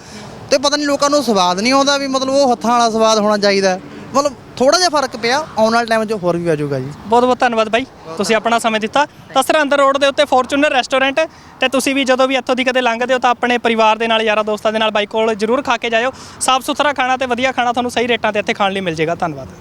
ਤੇ ਪਤਾ ਨਹੀਂ ਲੋਕਾਂ ਨੂੰ ਸਵਾਦ ਨਹੀਂ ਆਉਂਦਾ ਵੀ ਮਤਲਬ ਉਹ ਹੱਥਾਂ ਵਾਲਾ ਸਵਾਦ ਹੋਣਾ ਚਾਹੀਦਾ। ਮਤਲਬ ਥੋੜਾ ਜਿਹਾ ਫ਼ਰਕ ਪਿਆ ਆਉਣ ਵਾਲੇ ਟਾਈਮ 'ਚ ਹੋਰ ਵੀ ਆ ਜਾਊਗਾ ਜੀ। ਬਹੁਤ ਬਹੁਤ ਧੰਨਵਾਦ ਬਾਈ ਤੁਸੀਂ ਆਪਣਾ ਸਮੇਂ ਦਿੱਤਾ। ਤਾਂ ਸਰਹੰਦ ਰੋਡ ਦੇ ਉੱਤੇ ਫੋਰਚੂਨਰ ਰੈਸਟੋਰੈਂਟ ਤੇ ਤੁਸੀਂ ਵੀ ਜਦੋਂ ਵੀ ਇੱਥੋਂ ਦੀ ਕਦੇ ਲੰਘਦੇ ਹੋ ਤਾਂ ਆਪਣੇ ਪਰਿਵਾਰ ਦੇ ਨਾਲ ਯਾਰਾਂ ਦੋਸਤਾਂ ਦੇ ਨਾਲ ਬਾਈ ਕੋਲ ਜਰੂਰ ਖਾ ਕੇ ਜਾਇਓ। ਸਾਫ਼ ਸੁਥਰਾ ਖਾਣਾ ਤੇ ਵਧੀਆ ਖਾਣਾ ਤੁਹਾਨੂੰ ਸਹੀ ਰੇਟਾਂ ਤੇ ਇੱਥੇ ਖਾਣ ਲਈ ਮਿਲ ਜਾਏਗਾ। ਧੰਨਵਾਦ।